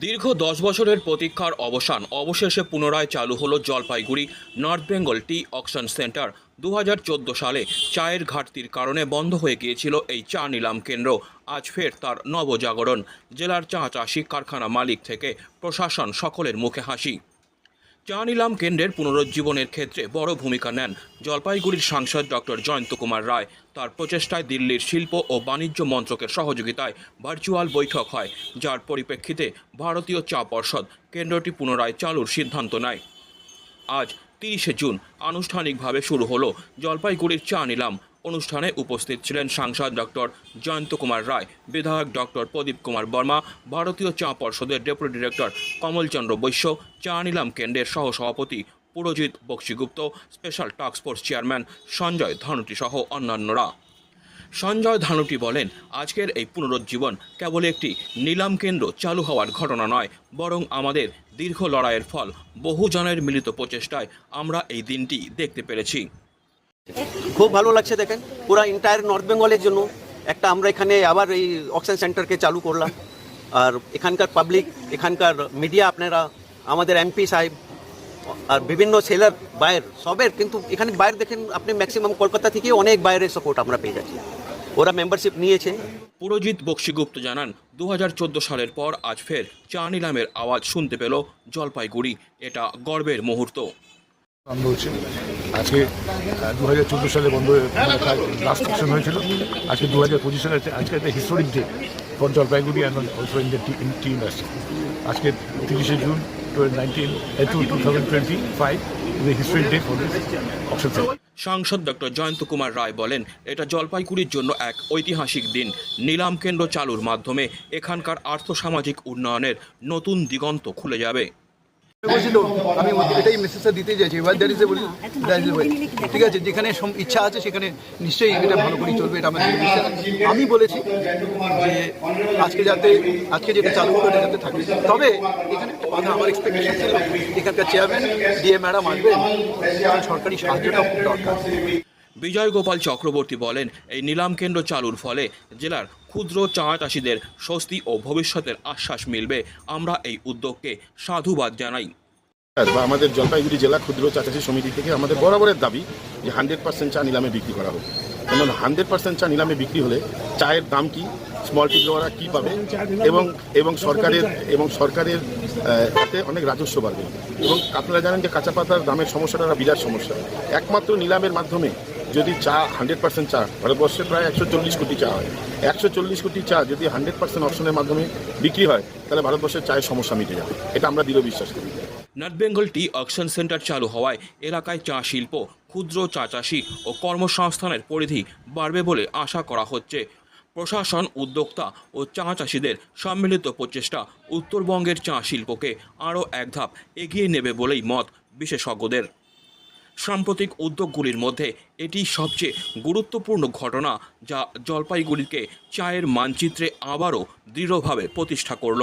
দীর্ঘ দশ বছরের প্রতীক্ষার অবসান অবশেষে পুনরায় চালু হলো Jalpaiguri North Bengal tea auction centre দু হাজার চোদ্দ সালে চায়ের ঘাটতির কারণে বন্ধ হয়ে গিয়েছিল এই চা নিলাম কেন্দ্র। আজ ফের তার নবজাগরণ। জেলার চা চাষি কারখানা মালিক থেকে প্রশাসন সকলের মুখে হাসি। চা নিলাম কেন্দ্রের পুনরুজ্জীবনের ক্ষেত্রে বড় ভূমিকা নেন জলপাইগুড়ির সাংসদ ডক্টর জয়ন্ত কুমার রায়। তার প্রচেষ্টায় দিল্লির শিল্প ও বাণিজ্য মন্ত্রকের সহযোগিতায় ভার্চুয়াল বৈঠক হয়, যার পরিপ্রেক্ষিতে ভারতীয় চা পর্ষদ কেন্দ্রটি পুনরায় চালুর সিদ্ধান্ত নেয়। আজ তিরিশে জুন আনুষ্ঠানিকভাবে শুরু হলো জলপাইগুড়ির চা নিলাম অনুষ্ঠানে উপস্থিত ছিলেন সাংসদ ডক্টর জয়ন্ত কুমার রায়, বিধায়ক ডক্টর প্রদীপ কুমার বর্মা, ভারতীয় চা পর্ষদের ডেপুটি ডিরেক্টর কমলচন্দ্র বৈশ্য, চা নিলাম কেন্দ্রের সহসভাপতি Purjit Bakshigupta, special task force chairman Sanjay Dhanuti সহ অন্যান্যরা। সঞ্জয় ধানুটি বলেন, আজকের এই পুনরুজ্জীবন কেবল একটি নিলাম কেন্দ্র চালু হওয়ার ঘটনা নয়, বরং আমাদের দীর্ঘ লড়াইয়ের ফল। বহুজনের মিলিত প্রচেষ্টায় আমরা এই দিনটি দেখতে পেরেছি। খুব ভালো লাগছে দেখেন। পুরো এন্টায়ার নর্থ বেঙ্গলের জন্য একটা আমরা এখানে আবার এই অক্সিজেন সেন্টারকে চালু করলাম। আর এখানকার পাবলিক এখানকার মিডিয়া আপনারা, আমাদের এমপি সাহেব, আর বিভিন্ন সেলার বাইর সবের কিন্তু এখানে বাইরে দেখেন আপনি ম্যাক্সিমাম কলকাতা থেকে অনেক বাইরের সাপোর্ট আমরা পেয়ে যাচ্ছি। ওরা মেম্বারশিপ নিয়েছে। পুরজিৎ বক্সিগুপ্ত জানান দু হাজার চোদ্দ সালের পর আজ ফের চা নিলামের আওয়াজ শুনতে পেল জলপাইগুড়ি। এটা গর্বের মুহূর্ত। আনন্দ হচ্ছে। আজকে দু হাজার চোদ্দ সালে বন্ধ লাস্ট অপশন হয়েছিল। আজকে দু হাজার পঁচিশ সালে আজকে একটা historic day for Jalpaiguri and also in tea industry আজকে তিরিশে জুন সাংসদ ডক্টর জয়ন্ত কুমার রায় বলেন, এটা জলপাইগুড়ির জন্য এক ঐতিহাসিক দিন। নিলাম কেন্দ্র চালুর মাধ্যমে এখানকার আর্থসামাজিক উন্নয়নের নতুন দিগন্ত খুলে যাবে। আমি এটাই মেসেজটা দিতে চাইছি ঠিক আছে, যেখানে ইচ্ছা আছে সেখানে নিশ্চয়ই এটা ভালো করে চলবে, এটা আমি বলেছি যে, আজকে যাতে, আজকে যেটা চালু যাতে থাকে। তবে এখানে একটা আমার এক্সপেকটেশন ছিল, এখানকার চেয়ারম্যান ডিএ ম্যাডাম আসবেন, সরকারি সাহায্যটা খুব দরকার। বিজয় গোপাল চক্রবর্তী বলেন, এই নিলাম কেন্দ্র চালুর ফলে জেলার ক্ষুদ্র চা চাষিদের স্বস্তি ও ভবিষ্যতের আশ্বাস মিলবে। আমরা এই উদ্যোগকে সাধুবাদ জানাই। বা আমাদের জলপাইগুড়ি জেলা ক্ষুদ্র চা চাষী সমিতি থেকে আমাদের বরাবরের দাবি যে হান্ড্রেড পার্সেন্ট চা নিলামে বিক্রি করা হোক। কারণ হান্ড্রেড পার্সেন্ট চা নিলামে বিক্রি হলে চায়ের দাম কি? স্মল টি গ্রোয়াররা কী পাবে? এবং এবং সরকারের এবং সরকারের আহ, তাতে অনেক রাজস্ব বাড়বে। এবং আপনারা জানেন যে কাঁচা পাতার দামের সমস্যাটা একটা বিরাট সমস্যা। একমাত্র নিলামের মাধ্যমে যদি চা হান্ড্রেড পার্সেন্ট চা ভারতবর্ষে প্রায় একশো চল্লিশ কোটি চা হয়। একশো চল্লিশ কোটি চা যদি হান্ড্রেড পার্সেন্ট অপশনের মাধ্যমে বিক্রি হয় তাহলে ভারতবর্ষের চায়ের সমস্যা মিটে যাবে। এটা আমরা দৃঢ় বিশ্বাস করি। North Bengal tea auction centre চালু হওয়ায় এলাকায় চা শিল্প, ক্ষুদ্র চা চাষি ও কর্মসংস্থানের পরিধি বাড়বে বলে আশা করা হচ্ছে। প্রশাসন, উদ্যোক্তা ও চা চাষিদের সম্মিলিত প্রচেষ্টা উত্তরবঙ্গের চা শিল্পকে আরও এক ধাপ এগিয়ে নেবে বলেই মত বিশেষজ্ঞদের। সাম্প্রতিক উদ্যোগগুলির মধ্যে এটি সবচেয়ে গুরুত্বপূর্ণ ঘটনা যা জলপাইগুড়িকে চায়ের মানচিত্রে আবারও দৃঢ়ভাবে প্রতিষ্ঠা করল।